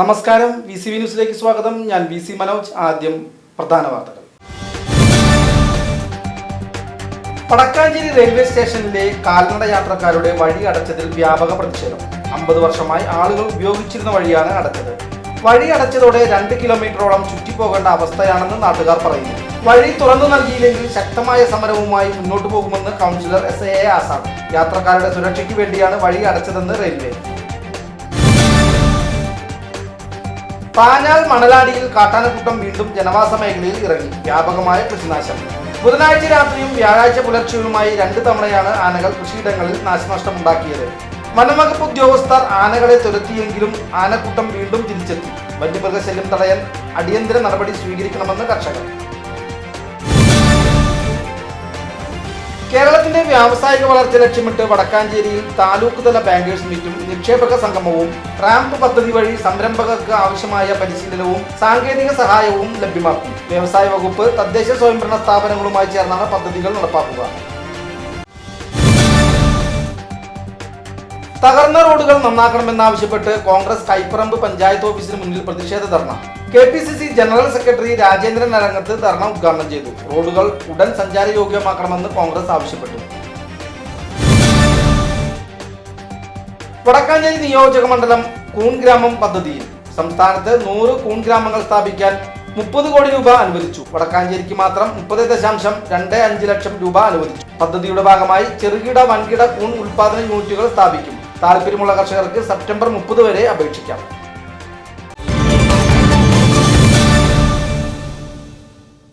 നമസ്കാരം. V C V ന്യൂസിലേക്ക് സ്വാഗതം. ഞാൻ വി സി മനോജ്. ആദ്യം പ്രധാന വാർത്തകൾ. വടക്കാഞ്ചേരി റെയിൽവേ സ്റ്റേഷനിലെ കാൽനട യാത്രക്കാരുടെ വഴി അടച്ചതിൽ വ്യാപക പ്രതിഷേധം. അമ്പത് വർഷമായി ആളുകൾ ഉപയോഗിച്ചിരുന്ന വഴിയാണ് അടച്ചത്. വഴി അടച്ചതോടെ രണ്ട് കിലോമീറ്ററോളം ചുറ്റിപ്പോകേണ്ട അവസ്ഥയാണെന്ന് നാട്ടുകാർ പറയുന്നു. വഴി തുറന്നു നൽകിയില്ലെങ്കിൽ ശക്തമായ സമരവുമായി മുന്നോട്ടു പോകുമെന്ന് കൗൺസിലർ എസ് എ ആസാദ് യാത്രക്കാരുടെ സുരക്ഷയ്ക്ക് വേണ്ടിയാണ് വഴി അടച്ചതെന്ന് റെയിൽവേ. പാഞ്ഞാൽ മണലാടിയിൽ കാട്ടാനക്കൂട്ടം വീണ്ടും ജനവാസ മേഖലയിൽ ഇറങ്ങി. വ്യാപകമായ കൃഷിനാശം. ബുധനാഴ്ച രാത്രിയും വ്യാഴാഴ്ച പുലർച്ചെയുമായി രണ്ട് തവണയാണ് ആനകൾ കൃഷിയിടങ്ങളിൽ നാശനഷ്ടമുണ്ടാക്കിയത്. വനംവകുപ്പ് ഉദ്യോഗസ്ഥർ ആനകളെ തുരത്തിയെങ്കിലും ആനക്കൂട്ടം വീണ്ടും തിരിച്ചെത്തി. വന്യമൃഗശല്യം തടയാൻ അടിയന്തര നടപടി സ്വീകരിക്കണമെന്ന് കർഷകർ. വ്യാവസായിക വളർച്ച ലക്ഷ്യമിട്ട് വടക്കാഞ്ചേരിയിൽ താലൂക്ക് തല ബാങ്കേഴ്സ് മീറ്റും നിക്ഷേപക സംഗമവും റാമ്പ് പദ്ധതി വഴി സംരംഭകർക്ക് ആവശ്യമായ പരിശീലനവും സാങ്കേതിക സഹായവും ലഭ്യമാക്കും. വ്യവസായ വകുപ്പ് തദ്ദേശ സ്വയംഭരണ സ്ഥാപനങ്ങളുമായി ചേർന്നാണ് പദ്ധതികൾ നടപ്പാക്കുക. തകർന്ന റോഡുകൾ നന്നാക്കണമെന്നാവശ്യപ്പെട്ട് കോൺഗ്രസ് കൈപ്പറമ്പ് പഞ്ചായത്ത് ഓഫീസിന് മുന്നിൽ പ്രതിഷേധ ധർണ. K P C C general secretary Rajendran Arangath ധർണ ഉദ്ഘാടനം ചെയ്തു. റോഡുകൾ ഉടൻ സഞ്ചാരയോഗ്യമാക്കണമെന്ന് കോൺഗ്രസ് ആവശ്യപ്പെട്ടു. വടക്കാഞ്ചേരി നിയോജക മണ്ഡലം കൂൺഗ്രാമം പദ്ധതിയിൽ സംസ്ഥാനത്ത് നൂറ് കൂൺ ഗ്രാമങ്ങൾ സ്ഥാപിക്കാൻ മുപ്പത് കോടി രൂപ അനുവദിച്ചു. വടക്കാഞ്ചേരിക്ക് മാത്രം മുപ്പത് ദശാംശം രണ്ട് അഞ്ച് ലക്ഷം രൂപ അനുവദിച്ചു. പദ്ധതിയുടെ ഭാഗമായി ചെറുകിട വൻകിട കൂൺ ഉൽപാദന യൂണിറ്റുകൾ സ്ഥാപിക്കും. താല്പര്യമുള്ള കർഷകർക്ക് സെപ്റ്റംബർ മുപ്പത് വരെ അപേക്ഷിക്കാം.